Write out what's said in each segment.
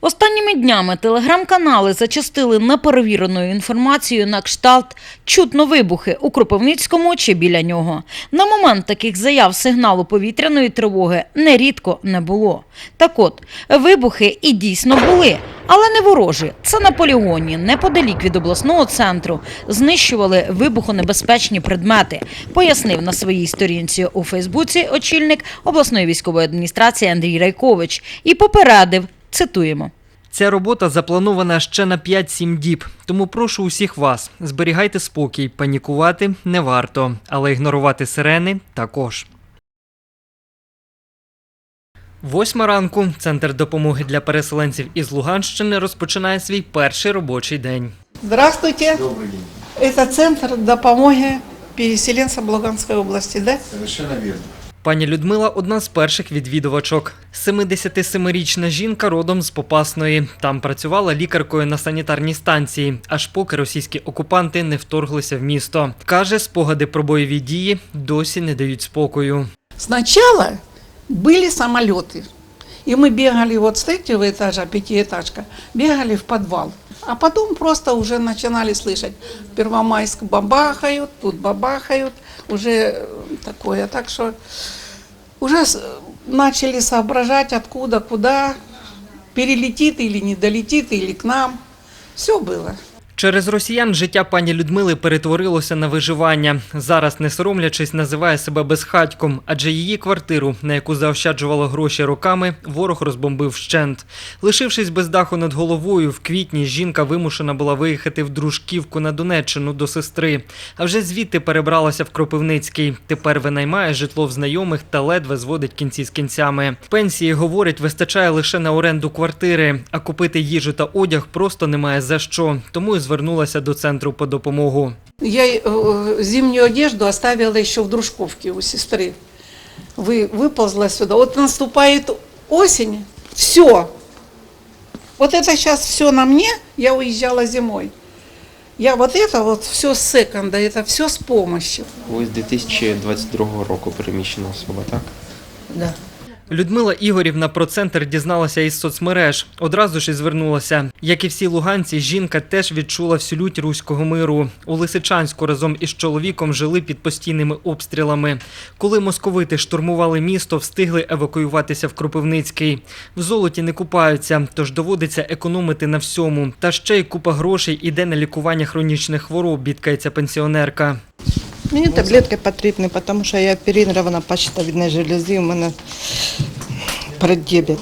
Останніми днями телеграм-канали зачастили неперевіреною інформацією на кшталт «чутно вибухи у Кропивницькому чи біля нього. На момент таких заяв сигналу повітряної тривоги нерідко не було. Так от, вибухи і дійсно були, але не ворожі. Це на полігоні, неподалік від обласного центру, знищували вибухонебезпечні предмети, пояснив на своїй сторінці у Фейсбуці очільник обласної військової адміністрації Андрій Райкович і попередив, цитуємо. Ця робота запланована ще на 5-7 діб, тому прошу усіх вас, зберігайте спокій, панікувати не варто, але ігнорувати сирени також. Восьма ранку центр допомоги для переселенців із Луганщини розпочинає свій перший робочий день. Здравствуйте. Добрый день. Это центр допомоги переселенцам Луганской области, да? Совершенно верно. Пані Людмила одна з перших відвідувачок. 77-річна жінка родом з Попасної. Там працювала лікаркою на санітарній станції, аж поки російські окупанти не вторглися в місто. Каже, спогади про бойові дії досі не дають спокою. Сначала были самолеты. И мы бегали вот с третьего этажа, пятиэтажка, бегали в подвал. А потом просто уже начинали слышать. В Первомайск бабахают, тут бабахают. Уже э, такое. Так что уже начали соображать, откуда, куда, перелетит или не долетит, или к нам. Все было. Через росіян життя пані Людмили перетворилося на виживання. Зараз, не соромлячись, називає себе безхатьком, адже її квартиру, на яку заощаджувала гроші роками, ворог розбомбив вщент. Лишившись без даху над головою, в квітні жінка вимушена була виїхати в Дружківку на Донеччину до сестри. А вже звідти перебралася в Кропивницький. Тепер винаймає житло в знайомих та ледве зводить кінці з кінцями. Пенсії, говорить, вистачає лише на оренду квартири, а купити їжу та одяг просто немає за що. Тому і звернулася до центру по допомогу. Я э, зимнюю одежду оставила еще в Дружковке у сестры. Вы, выползла сюда. Вот наступает осень, все. Вот это сейчас все на мне, я уезжала зимой. Я вот это вот все с секонда, это все с помощью. Ви з 2022 року переміщена особа, так? Да. Людмила Ігорівна про центр дізналася із соцмереж. Одразу ж і звернулася. Як і всі луганці, жінка теж відчула всю лють руського миру. У Лисичанську разом із чоловіком жили під постійними обстрілами. Коли московити штурмували місто, встигли евакуюватися в Кропивницький. В золоті не купаються, тож доводиться економити на всьому. Та ще й купа грошей іде на лікування хронічних хвороб, бідкається пенсіонерка. Мені таблетки потрібні, тому що я оперирована по щитовидній железі, у мене преддіабет.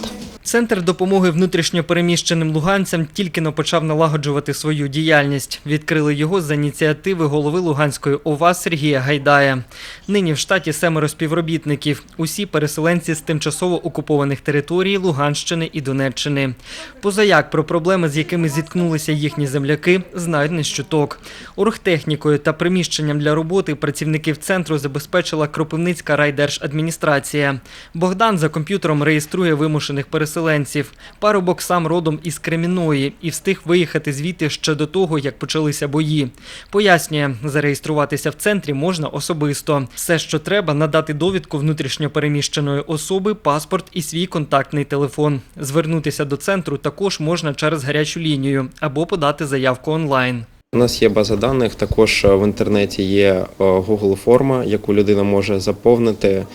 Центр допомоги внутрішньопереміщеним луганцям тільки но почав налагоджувати свою діяльність. Відкрили його за ініціативи голови Луганської ОВА Сергія Гайдая. Нині в штаті семеро співробітників. Усі переселенці з тимчасово окупованих територій Луганщини і Донеччини. Позаяк про проблеми, з якими зіткнулися їхні земляки, знають не з чуток. Оргтехнікою та приміщенням для роботи працівників центру забезпечила Кропивницька райдержадміністрація. Богдан за комп'ютером реєструє вимушених переселенців. Парубок сам родом із Креміної і встиг виїхати звідти ще до того, як почалися бої. Пояснює, зареєструватися в центрі можна особисто. Все, що треба, надати довідку внутрішньопереміщеної особи, паспорт і свій контактний телефон. Звернутися до центру також можна через гарячу лінію або подати заявку онлайн. У нас є база даних, також е, в інтернеті є е, Google форма, яку людина може заповнити,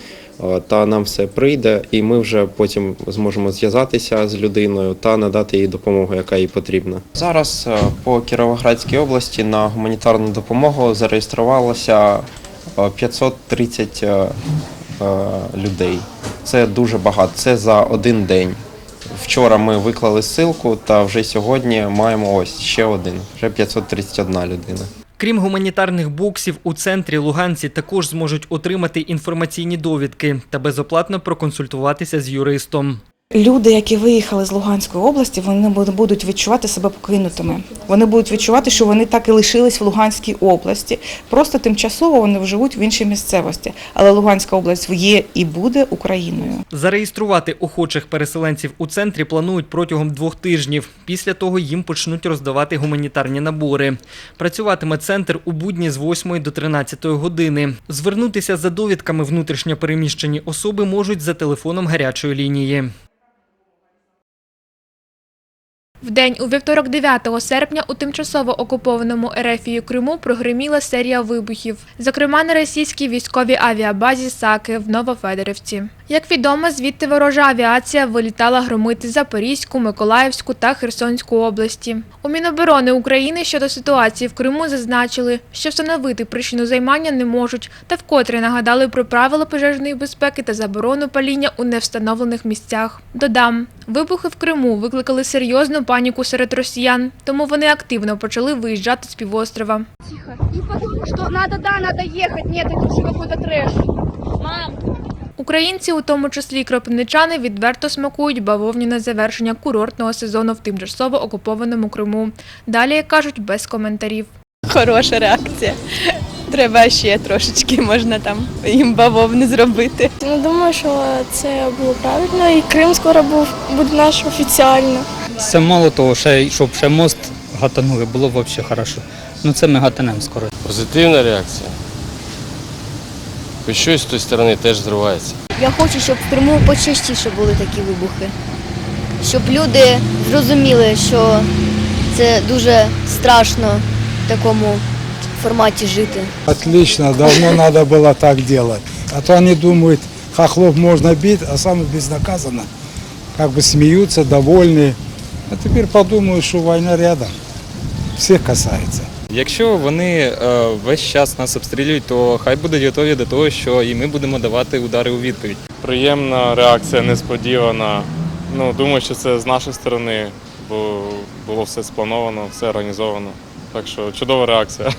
е, та нам все прийде, і ми вже потім зможемо зв'язатися з людиною та надати їй допомогу, яка їй потрібна. Зараз по Кіровоградській області на гуманітарну допомогу зареєструвалося е, 530 е, е, людей. Це дуже багато. Це за один день. Вчора ми виклали ссылку, та вже сьогодні маємо ось ще один, вже 531 людина. Крім гуманітарних боксів, у центрі луганці також зможуть отримати інформаційні довідки та безоплатно проконсультуватися з юристом. Люди, які виїхали з Луганської області, вони будуть відчувати себе покинутими. Вони будуть відчувати, що вони так і лишились в Луганській області. Просто тимчасово вони живуть в іншій місцевості. Але Луганська область є і буде Україною. Зареєструвати охочих переселенців у центрі планують протягом двох тижнів. Після того їм почнуть роздавати гуманітарні набори. Працюватиме центр у будні з 8 до 13 години. Звернутися за довідками внутрішньопереміщені особи можуть за телефоном гарячої лінії. В день у вівторок 9 серпня у тимчасово окупованому Ерефію Криму прогриміла серія вибухів, зокрема на російській військовій авіабазі Саки в Новофедорівці. Як відомо, звідти ворожа авіація вилітала громити Запорізьку, Миколаївську та Херсонську області. У Міноборони України щодо ситуації в Криму зазначили, що встановити причину займання не можуть, та вкотре нагадали про правила пожежної безпеки та заборону паління у невстановлених місцях. Додам, вибухи в Криму викликали серйозну паніку серед росіян, тому вони активно почали виїжджати з півострова. И потому что надо, да, надо ехать. Нет, это уже какой-то трэш. Українці, у тому числі й кропивничани, відверто смакують бавовняне завершення курортного сезону в тимчасово окупованому Криму. Далі, як кажуть, без коментарів. Хороша реакція. Треба ще трошечки можна там їм бавовни зробити. Ну, думаю, що це було правильно. І Крим скоро був буде наш офіціально. Це мало того, ще, й- щоб ще мост гатанули, було б взагалі хорошо. Ну це ми гатанемо скоро. Позитивна реакція. Хоч щось з тої сторони теж зривається. Я хочу, щоб в Криму почастіше були такі вибухи. Щоб люди зрозуміли, що це дуже страшно в такому форматі жити. Отлично, давно надо было так делать. А то они думают, хохлов можно бить, а сами безнаказанно. Как бы смеются, довольны. А тепер подумаю, що війна рядом. всіх касається. Якщо вони е, весь час нас обстрілюють, то хай будуть готові до того, що і ми будемо давати удари у відповідь. Приємна реакція, несподівана. Ну, думаю, що це з нашої сторони, бо було все сплановано, все організовано. Так що чудова реакція.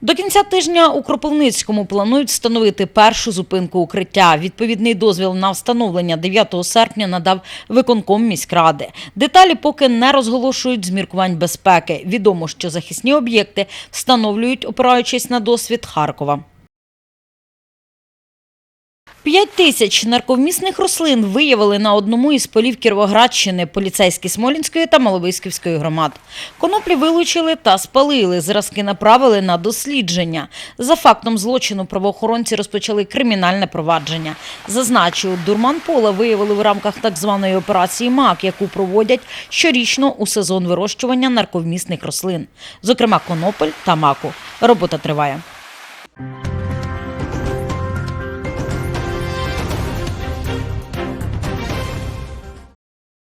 До кінця тижня у Кропивницькому планують встановити першу зупинку укриття. Відповідний дозвіл на встановлення 9 серпня надав виконком міськради. Деталі поки не розголошують з міркувань безпеки. Відомо, що захисні об'єкти встановлюють, опираючись на досвід Харкова. П'ять тисяч нарковмісних рослин виявили на одному із полів Кіровоградщини поліцейські Смолінської та Маловиськівської громад. Коноплі вилучили та спалили, зразки направили на дослідження. За фактом злочину правоохоронці розпочали кримінальне провадження. Зазначу, дурман пола виявили в рамках так званої операції МАК, яку проводять щорічно у сезон вирощування нарковмісних рослин, зокрема конопель та маку. Робота триває.